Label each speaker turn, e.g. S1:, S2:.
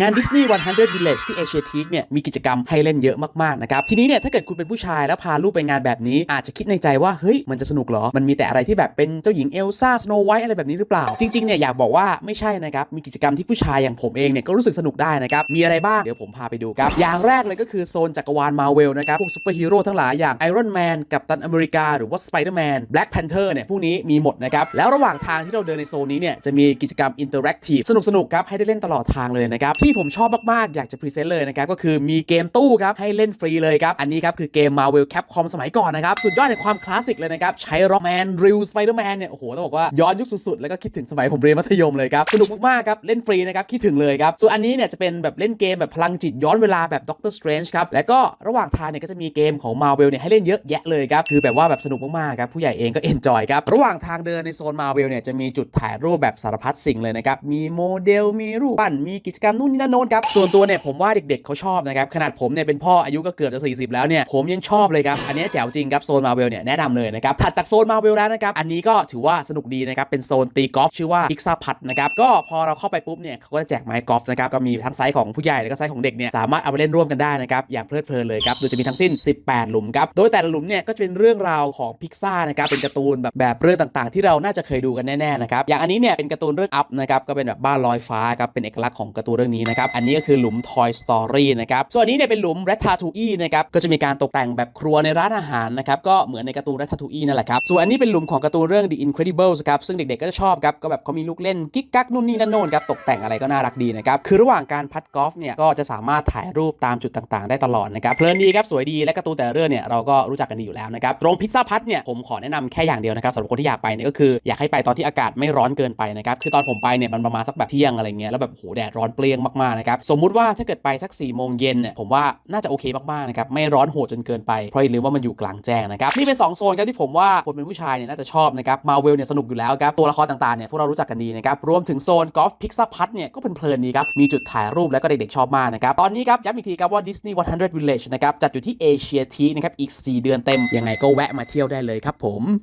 S1: งาน Disney 100 Village ที่ Asia Teak เนี่ยมีกิจกรรมให้เล่นเยอะมากๆนะครับทีนี้เนี่ยถ้าเกิดคุณเป็นผู้ชายแล้วพาลูกไปงานแบบนี้ อาจจะคิดในใจว่าเฮ้ยมันจะสนุกเหรอ มันมีแต่อะไรที่แบบเป็นเจ้าหญิงเอลซ่าสโนไวท์อะไรแบบนี้หรือเปล่า จริงๆเนี่ยอยากบอกว่าไม่ใช่นะครับมีกิจกรรมที่ผู้ชายอย่างผมเองเนี่ยก็รู้สึกสนุกได้นะครับมีอะไรบ้างเดี๋ยวผมพาไปดูครับอย่างแรกเลยก็คือโซนจักรวาลมาเวลนะครับพวกซูเปอร์ฮีโร่ทั้งหลายอย่างไอรอนแมนกัปตันอเมริกาหรือว่าสไปเดอร์แมนแบล็กแพนเทอร์เนี่ยพวกนี้มีหมดนะครับแล้วระหว่างทางที่เราเดินในโซนนี้เนี่ยจะมีกิจกรรมอินเตอร์แอคทีฟสนุกๆครับให้ได้เล่นตลอดทางเลยนะครับที่ผมชอบมากๆ อยากจะพรีเซนต์เลยนะครับ ก็คือมีเกมตู้ครับ ให้เล่นฟรีเลยครับ อันนี้ครับ คือเกม Marvel Capcom สมัยก่อนนะครับ สุดยอดในความคลาสสิกเลยนะครับ ใช้ร็อกแมนริวสไปเดอร์แมนเนี่ย โอ้โห ต้องบอกว่าย้อนยุคสุดๆ แล้วก็คิดถึงสมัยผมเรียนมัธยมเลยครับ สนุกมากๆ ครับ เล่นฟรีนะครับ คิดถึงเลยครับ ส่วนอันนี้เนี่ยจะเป็นแบบเล่นเกมแบบพลังจิตย้อนเวลาแบบด็อกเตอร์สเตรนจ์ครับ แล้วก็ระหว่างทางเนี่ยก็จะมีเกมของ Marvel เนี่ยให้เล่นเยอะแยะเลยครับ คือแบบว่าแบบสนุกมากๆ ครับ ผู้ใหญ่เองก็เอนจอยครับ ระหว่างทางเดินในโซน Marvel เนี่ยจะมีจุดถ่ายรูปแบบสารพัดสิ่งเลยนะครับ มีโมเดล มีรูปปั้น มีกิจกรรมนู่นนี่นั่นโน้นครับส่วนตัวเนี่ยผมว่าเด็กๆเขาชอบนะครับขนาดผมเนี่ยเป็นพ่ออายุก็เกือบจะ 40 แล้วเนี่ยผมยังชอบเลยครับอันนี้แจ๋วจริงครับโซน Marvel เนี่ยแนะนำเลยนะครับถัดจากโซน Marvel แล้วนะครับอันนี้ก็ถือว่าสนุกดีนะครับเป็นโซนตีกอล์ฟชื่อว่า Pizza Putt นะครับก็พอเราเข้าไปปุ๊บเนี่ยเขาก็จะแจกไม้กอล์ฟนะครับก็มีทั้งไซส์ของผู้ใหญ่แล้วก็ไซส์ของเด็กเนี่ยสามารถเอาไปเล่นร่วมกันได้นะครับอย่างเพลิดเพลินเลยครับโดยจะมีทั้งสิ้น 18 หลุมครับโดยแต่ละหลุมเนี่ยก็จะเป็นเรื่องราวของพิกซ่านะครับเป็นการ์ตูนแบบแบบเรื่องต่างๆ ที่เราน่าจะเคยดูกันแน่ๆนะครับอย่างอันนี้เนี่ยเป็นการ์ตูนเรื่องอัพนะครับก็เป็นแบบบ้านลอยฟ้าครับเป็นเอกลักษณ์ของการ์ตูนเรื่องนี้นะครับ อันนี้ก็คือหลุม Toy Story นะครับ ส่วนนี้เนี่ยเป็นหลุม Ratatouille นะครับ ก็จะมีการตกแต่งแบบครัวในร้านอาหารนะครับ ก็เหมือนในการ์ตูน Ratatouille นั่นแหละครับ ส่วนอันนี้เป็นหลุมของการ์ตูนเรื่อง The Incredibles ครับ ซึ่งเด็กๆ ก็จะชอบครับ ก็แบบเขามีลูกเล่นกิ๊กกักนู่นนี่นั่นโน่นครับ ตกแต่งอะไรก็น่ารักดีนะครับ คือระหว่างการพัดกอล์ฟเนี่ยก็จะสามารถถ่ายรูปตามจุดต่างๆ ได้ตลอดนะครับ เพลินดีครับสวยดีและการ์ตูนแต่เรื่องเนี่ยเราก็รู้จักกันดีอยู่แล้วนะครับตรงพิซซ่าพัทเนี่ยผมขอแนะนำแค่อย่างเดียวนะครับสำหรับคนที่อยากไปเนี่ยก็คืออยากให้ไปตอนที่อากาศไม่ร้อนเกินไปนะครับคือตอนผมไปเนี่ยมันประมาณสักแบบเที่ยงอะไรเงี้ยแล้วแบบโหแดดร้อนเปรี้ยงมากๆนะครับสมมุติว่าถ้าเกิดไปสัก4ี่โมงเย็นเนี่ยผมว่าน่าจะโอเคมากๆนะครับไม่ร้อนโหดจนเกินไปเพราะอย่าลืมว่ามันอยู่กลางแจ้งนะครับนี่เป็นสองโซนครับที่ผมว่าคนเป็นผู้ชายเนี่ยน่าจะชอบนะครับมาเวลเนี่ยสนุกอยู่แล้วครับตัวละครต่างๆเนี่ยพวกเรารู้จักกันดีนะครับรวมถึงโซนกอล์ฟพิกซ่าพัทเนี่ยก็เป็นเพลินดีครับมีจุดถ่ายรูปแล้วก็เด็กๆชอบมากนะครับตอนนี้ครับย้ำอีกทีครับว่า Disney 100 Village นะครับจัดอยู่ที่เอเชียทีนะครับอีก 4 เดือนเต็มยังไงก็แวะมาเที่ยวได้เลยครับผม